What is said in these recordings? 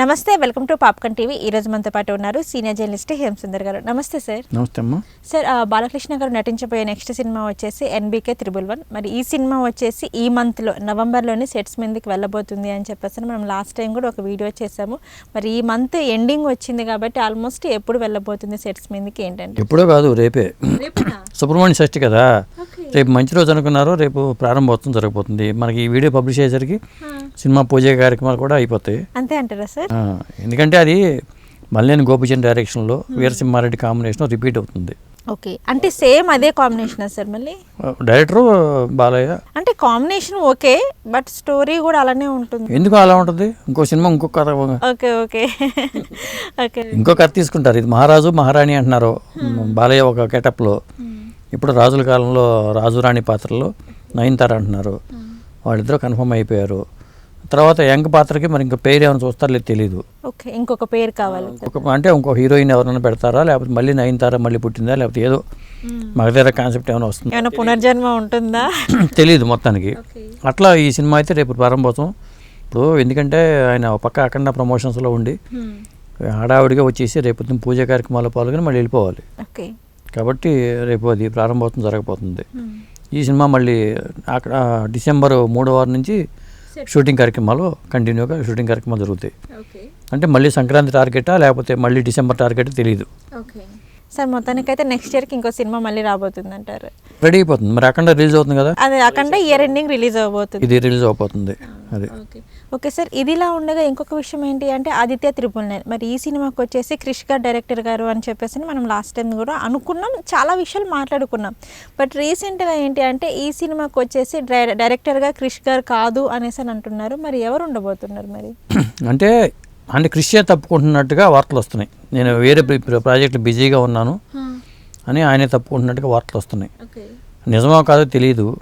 నమస్తే welcome to popcorn TV. ఈ రోజు మనతో పాటు ఉన్నారు సీనియర్ జర్నలిస్ట్ హేమసుందర్ గారు. నమస్తే సార్. నమస్తే అమ్మా. సార్ బాలకృష్ణ గారు నటించబోయే నెక్స్ట్ సినిమా వచ్చేసి ఎన్బీకే త్రిబుల్ వన్. మరి ఈ సినిమా వచ్చేసి ఈ మంత్లో నవంబర్లోనే సెట్స్ మీదకి వెళ్ళబోతుంది అని చెప్పేసి మనం లాస్ట్ టైం కూడా ఒక వీడియో చేసాము. మరి ఈ మంత్ ఎండింగ్ వచ్చింది కాబట్టి ఆల్మోస్ట్ ఎప్పుడు వెళ్ళబోతుంది సెట్స్ మీదకి ఏంటంటే? ఎప్పుడో కాదు రేపే. సుబ్రహ్మణ్య షష్ఠి కదా. రేపు మంచి రోజు అనుకున్నారు రేపు ప్రారంభోత్సవం జరగబోతుంది. మనకి ఈ వీడియో పబ్లిష్ అయ్యేసరికి సినిమా పూజ కార్యక్రమాలు కూడా అయిపోతాయి. అంతే అంటారా సార్? ఎందుకంటే అది మల్లేని గోపిచంద్ డైరెక్షన్లో వీరసింహారెడ్డి కాంబినేషన్ రిపీట్ అవుతుంది. ఓకే. అంటే సేమ్ అదే కాంబినేషన్ సార్ మళ్ళీ? డైరెక్టరు బాలయ్య. అంటే కాంబినేషన్ ఓకే బట్ స్టోరీ కూడా అలానే ఉంటుంది. ఎందుకు అలా ఉంటుంది? ఇంకో సినిమా ఇంకో కథ. Okay okay. ఓకే. ఇంకో కథ తీసుకుంటారు. ఇది మహారాజు మహారాణి అంటున్నారు బాలయ్య ఒక గెటప్లో. ఇప్పుడు రాజుల కాలంలో రాజు రాణి పాత్రలో నయనతార అంటున్నారు. వాళ్ళిద్దరూ కన్ఫర్మ్ అయిపోయారు. తర్వాత యంగ్ పాత్రకి మరి ఇంకా పేరు ఏమైనా చూస్తారో లేదు తెలియదు ఓకే ఇంకొక పేరు కావాలి. ఒక అంటే ఇంకో హీరోయిన్ ఎవరైనా పెడతారా? లేకపోతే మళ్ళీ నయనతార మళ్ళీ పుట్టిందా? లేకపోతే ఏదో మగధీర కాన్సెప్ట్ ఏమైనా వస్తుంది? ఏమైనా పునర్జన్మ ఉంటుందా? తెలియదు మొత్తానికి. అట్లా ఈ సినిమా అయితే రేపు ప్రారంభోత్సవం. ఇప్పుడు ఎందుకంటే ఆయన పక్క అఖండ ప్రమోషన్స్లో ఉండి హడావిడిగా వచ్చేసి రేపు పూజ కార్యక్రమాల్లో పాల్గొని మళ్ళీ వెళ్ళిపోవాలి. ఓకే. కాబట్టి రేపు అది ప్రారంభోత్సవం జరగబోతుంది. ఈ సినిమా మళ్ళీ అక్కడ డిసెంబర్ మూడో వారం నుంచి షూటింగ్ కార్యక్రమాలు కంటిన్యూగా షూటింగ్ కార్యక్రమాలు జరుగుతాయి. అంటే మళ్ళీ సంక్రాంతి టార్గెటా లేకపోతే మళ్ళీ డిసెంబర్ టార్గెట్ తెలియదు ఓకే. సార్ మొత్తానికైతే నెక్స్ట్ ఇయర్కి ఇంకో సినిమా మళ్ళీ రాబోతుంది అంటారు రెడీ అయిపోతుంది మరి అక్కడ రిలీజ్ అవుతుంది కదా? అది అక్కడ ఇయర్ ఎండింగ్ రిలీజ్ అవబోతుంది ఇది రిలీజ్ అయిపోతుంది అది. ఓకే. ఓకే సార్ ఇదిలా ఉండగా ఇంకొక విషయం ఏంటి అంటే ఆదిత్య త్రిపుల్ నైన్ మరి ఈ సినిమాకి వచ్చేసి క్రిష్ గారు డైరెక్టర్ గారు అని చెప్పేసి మనం లాస్ట్ టైం కూడా అనుకున్నాం చాలా విషయాలు మాట్లాడుకున్నాం. బట్ రీసెంట్గా ఏంటి అంటే ఈ సినిమాకి వచ్చేసి డైరెక్టర్గా క్రిష్ గారు కాదు అనేసి అని అంటున్నారు. మరి ఎవరు ఉండబోతున్నారు మరి? అంటే అంటే కృషి తప్పుకుంటున్నట్టుగా వార్తలు వస్తున్నాయి. నేను వేరే ప్ర- ప్రాజెక్టులు బిజీగా ఉన్నాను. అని ఆయనే తప్పుకుంటున్నట్టుగా వార్తలు వస్తున్నాయి. నిజమో కాదో తెలియదు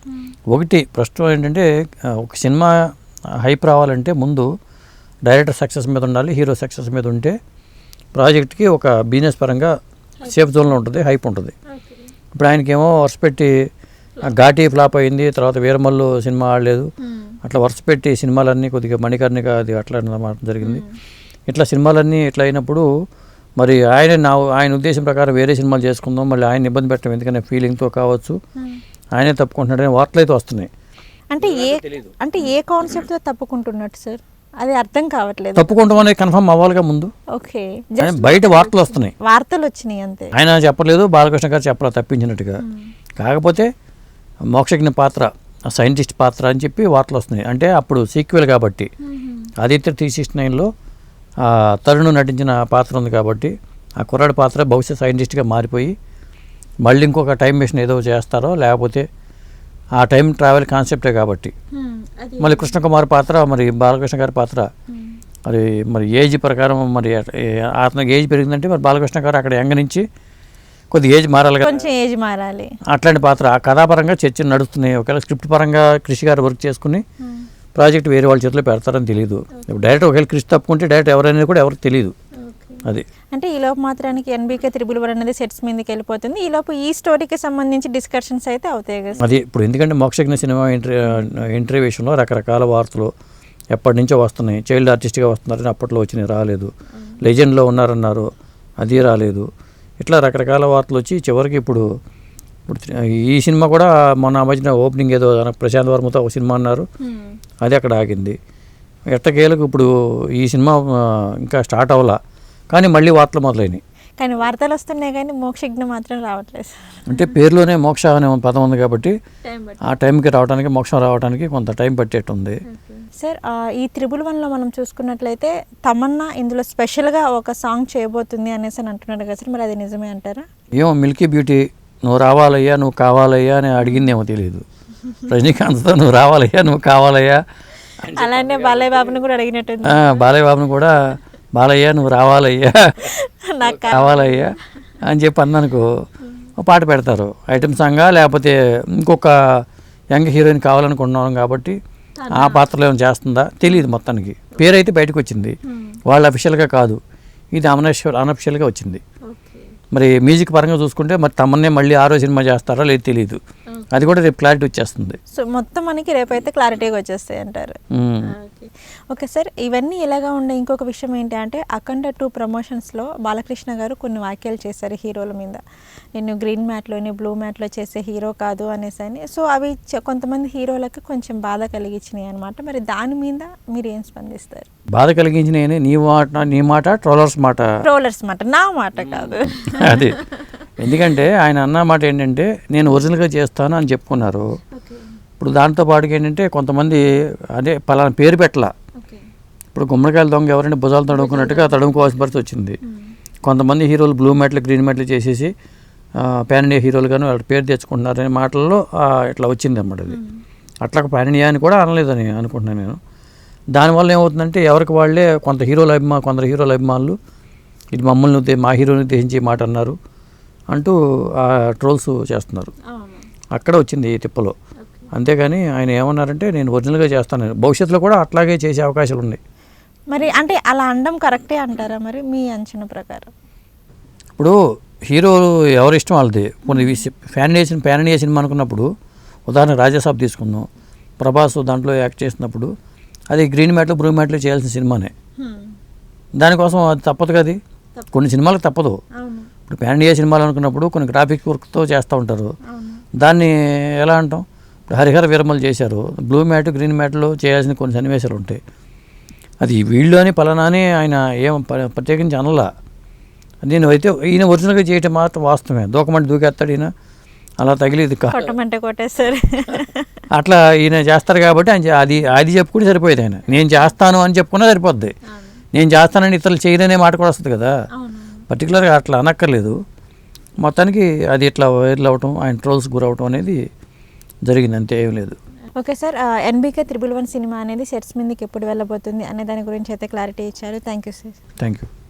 ఒకటి ప్రస్తుతం ఏంటంటే ఒక సినిమా హైప్ రావాలంటే ముందు డైరెక్టర్ సక్సెస్ మీద ఉండాలి హీరో సక్సెస్ మీద ఉంటే ప్రాజెక్ట్కి ఒక బిజినెస్ పరంగా సేఫ్ జోన్లో ఉంటుంది హైప్ ఉంటుంది. ఇప్పుడు ఆయనకేమో వరుస పెట్టి ఆ, ఘాటీ ఫ్లాప్ అయింది తర్వాత వీరమల్లు సినిమా ఆడలేదు. అట్లా వరుస పెట్టి సినిమాలన్నీ కొద్దిగా మణికర్ణిక అది అట్లా అన్నమాట జరిగింది. ఇట్లా సినిమాలన్నీ ఇట్లా అయినప్పుడు మరి ఆయన నా ఆయన ఉద్దేశం ప్రకారం వేరే సినిమాలు చేసుకుందాం మళ్ళీ ఆయన ఇబ్బంది పెట్టడం ఎందుకంటే ఫీలింగ్తో కావచ్చు. ఆయనే తప్పుకుంటున్నాడని వార్తలు అయితే వస్తున్నాయి. అంటే ఏ అంటే ఏ కాన్సెప్ట్తో తప్పుకుంటున్నట్టు సార్? అది అర్థం కావట్లేదు. తప్పుకుంటాం అనేది కన్ఫర్మ్ అవ్వాలిగా ముందు. ఓకే. ఆయన బయట వార్తలు వస్తున్నాయి. వార్తలు వచ్చినాయి అంతే. ఆయన చెప్పలేదు బాలకృష్ణ గారు చెప్పలేదు తప్పించినట్టుగా. కాకపోతే మోక్షజ్ఞ పాత్ర సైంటిస్ట్ పాత్ర అని చెప్పి వార్తలు వస్తున్నాయి. అంటే అప్పుడు సీక్వెల్ కాబట్టి. ఆదిత్య త్రీ సిక్స్టీ నైన్లో తరుణ్ నటించిన పాత్ర ఉంది కాబట్టి ఆ కుర్రాడి పాత్ర భవిష్యత్ సైంటిస్ట్గా మారిపోయి మళ్ళీ ఇంకొక టైం మిషన్ ఏదో చేస్తారో లేకపోతే ఆ టైం ట్రావెల్ కాన్సెప్టే కాబట్టి. మళ్ళీ కృష్ణకుమార్ పాత్ర మరి బాలకృష్ణ గారి పాత్ర. మరి మరి ఏజ్ ప్రకారం మరి అతనికి ఏజ్ పెరిగిందంటే మరి బాలకృష్ణ గారు అక్కడ యంగ్ నుంచి కొద్ది ఏజ్ మారాలి కొంచెం ఏజ్ మారాలి. అట్లాంటి పాత్ర ఆ కథాపరంగా చర్చలు నడుస్తున్నాయి. ఒకవేళ స్క్రిప్ట్ పరంగా కృషి గారు వర్క్ చేసుకుని ప్రాజెక్ట్ వేరే వాళ్ళ చేతిలో పెడతారని తెలియదు డైరెక్ట్ ఒకవేళ కృషి తప్పుకుంటే డైరెక్ట్ ఎవరైనా కూడా ఎవరికి తెలియదు అది. అంటే ఈ లోపు మాత్రానికి ఎన్బీకే త్రిబుల్ వన్ అనేది సెట్స్ మీదకి వెళ్ళిపోతుంది. ఈ లోపు ఈ స్టోరీకి సంబంధించి డిస్కషన్స్ అయితే అవుతాయి కదా అది ఇప్పుడు ఎందుకంటే మోక్షజ్ఞ సినిమా ఎంట్రీ ఎంట్రీ విషయంలో రకరకాల వార్తలు ఎప్పటి నుంచో వస్తున్నాయి. చైల్డ్ ఆర్టిస్ట్గా వస్తున్నారని అప్పట్లో వచ్చినాయి రాలేదు. లెజెండ్లో ఉన్నారన్నారు. అది రాలేదు. ఇట్లా రకరకాల వార్తలు వచ్చి చివరికి ఇప్పుడు ఇప్పుడు ఈ సినిమా కూడా మొన్న మధ్యన ఓపెనింగ్ ఏదో ప్రశాంత్ వర్మతో ఒక సినిమా అన్నారు. అది అక్కడ ఆగింది. ఎట్టకేలకు ఇప్పుడు ఈ సినిమా ఇంకా స్టార్ట్ అవ్వాల. కానీ మళ్ళీ వార్తలు మొదలైనవి కానీ వార్తలు వస్తున్నాయి కానీ మోక్షజ్ఞ మాత్రం రావట్లేదు. అంటే పేరులోనే మోక్ష అనే పదం ఉంది కాబట్టి ఆ టైంకి రావడానికి మోక్షం రావడానికి కొంత టైం పట్టేట్టుంది. సార్ ఈ త్రిబుల్ వన్లో మనం చూసుకున్నట్లయితే తమన్నా ఇందులో స్పెషల్గా ఒక సాంగ్ చేయబోతుంది అనేసి అని అంటున్నాడు కదా సార్ మరి అది నిజమే అంటారా? ఏమో మిల్కీ బ్యూటీ నువ్వు రావాలయ్యా నువ్వు కావాలయ్యా అని అడిగిందేమో తెలియదు రజనీకాంత్తో నువ్వు రావాలయ్యా నువ్వు కావాలయ్యా అలానే బాలయ్య బాబుని కూడా అడిగినట్టుంది. ఆ, బాలయ్య బాబుని కూడా బాలయ్య నువ్వు రావాలయ్యా నాకు కావాలయ్యా అని చెప్పి అన్నానుకో పాట పెడతారు. ఐటమ్ సాంగా లేకపోతే ఇంకొక యంగ్ హీరోయిన్ కావాలనుకుంటున్నాం కాబట్టి ఆ పాత్రలో ఏమైనా చేస్తుందా? తెలియదు మొత్తానికి. పేరైతే బయటకు వచ్చింది. వాళ్ళు అఫిషియల్గా కాదు. ఇది అనఫిషియల్ అనఫిషియల్గా వచ్చింది. మరి మ్యూజిక్ పరంగా చూసుకుంటే మరి తమన్నే మళ్ళీ ఆరో సినిమా చేస్తారా? లేదు తెలియదు అది కూడా రేపు క్లారిటీ వచ్చేస్తుంది. సో మొత్తం మనకి రేపైతే క్లారిటీగా వచ్చేస్తాయి అంటారు. ఓకే ఓకే సార్ ఇవన్నీ ఇలాగా ఉండే? ఇంకొక విషయం ఏంటి అంటే అఖండ టూ ప్రమోషన్స్లో బాలకృష్ణ గారు కొన్ని వ్యాఖ్యలు చేశారు హీరోల మీద. నేను గ్రీన్ మ్యాట్లోని బ్లూ మ్యాట్లో చేసే హీరో కాదు అనేసి అని. సో అవి కొంతమంది హీరోలకు కొంచెం బాధ కలిగించినాయి అనమాట మరి దాని మీద మీరు ఏం స్పందిస్తారు? బాధ కలిగించిన నీ మాట నీ మాట ట్రోలర్స్ మాట. ట్రోలర్స్ మాట నా మాట కాదు. అది. ఎందుకంటే ఆయన అన్న మాట ఏంటంటే నేను ఒరిజినల్గా చేస్తాను అని చెప్పుకున్నారు. ఇప్పుడు దాంతో పాటుగా ఏంటంటే కొంతమంది అదే పలానా పేరు పెట్టలా. ఇప్పుడు గుమ్మడికాయల దొంగ ఎవరైనా భుజాలు తడుముకున్నట్టుగా తడుముకోవాల్సిన పరిస్థితి వచ్చింది. కొంతమంది హీరోలు బ్లూ మెట్లు గ్రీన్ మెట్లు చేసేసి పాన్ ఇండియా హీరోలు కానీ వాళ్ళ పేరు తెచ్చుకుంటున్నారనే మాటల్లో ఆ, ఇట్లా వచ్చింది అన్నమాట అది అట్లా పాన్ ఇండియా అని కూడా అనలేదని అనుకుంటున్నాను నేను. దానివల్ల ఏమవుతుందంటే ఎవరికి వాళ్ళే కొంత హీరోల అభిమా కొందరు హీరోల అభిమానులు ఇది మమ్మల్ని మా హీరోని ఉద్దేశించి మాట అన్నారు. అంటూ ఆ ట్రోల్స్ చేస్తున్నారు. అక్కడ వచ్చింది ఈ తిప్పలో అంతేగాని ఆయన ఏమన్నారంటే నేను ఒరిజినల్గా చేస్తాను భవిష్యత్తులో కూడా అట్లాగే చేసే అవకాశాలు ఉన్నాయి. మరి అంటే అలా అనడం కరెక్టే అంటారా మరి మీ అంచనా ప్రకారం? ఇప్పుడు హీరోలు ఎవరి ఇష్టం వాళ్ళది. కొన్ని ఫ్యాన్ చేసిన ఫ్యాన్ ఇండియా సినిమా అనుకున్నప్పుడు ఉదాహరణ రాజాసాబ్ తీసుకుందాం. ప్రభాస్ దాంట్లో యాక్ట్ చేసినప్పుడు అది గ్రీన్ మ్యాట్లు బ్లూ మ్యాట్లు చేయాల్సిన సినిమానే. దానికోసం అది తప్పదు కదా? కొన్ని సినిమాలకు తప్పదు. అవును. ఇప్పుడు ప్యాన్ ఇండియా సినిమాలు అనుకున్నప్పుడు కొన్ని గ్రాఫిక్ వర్క్తో చేస్తూ ఉంటారు. దాన్ని ఎలా అంటాం? ఇప్పుడు హరిహర వీరమలు చేశారు. బ్లూ మ్యాట్ గ్రీన్ మ్యాట్లో చేయాల్సిన కొన్ని సన్నివేశాలు ఉంటాయి. అది వీళ్ళు అని పలానా అని ఆయన ఏం ప్రత్యేకించి అనలా. నేను అయితే ఈయన ఒరిజినల్గా చేయటం మాత్రం వాస్తవమే. దూకమంటే దూకేస్తాడు ఈయన. అలా తగిలిది కొట్టేస్తారు. అట్లా ఈయన చేస్తారు కాబట్టి ఆయన అది అది చెప్పుకుంటే సరిపోయేది ఆయన. నేను చేస్తాను అని చెప్పుకున్నా సరిపోద్ది. నేను చేస్తానని ఇతరులు చేయరనే మాట కూడా వస్తుంది కదా. పర్టికులర్గా అట్లా అనక్కర్లేదు. మొత్తానికి అది ఇట్లా వైరల్ అవటం ఆయన ట్రోల్స్ గురవటం అనేది జరిగింది అంతే ఏం లేదు. Okay sir NBK triple one cinema అనేది సెట్స్ మీదకి ఎప్పుడు వెళ్ళబోతుంది అనే దాని గురించి అయితే క్లారిటీ ఇచ్చారు. Thank you sir. Thank you.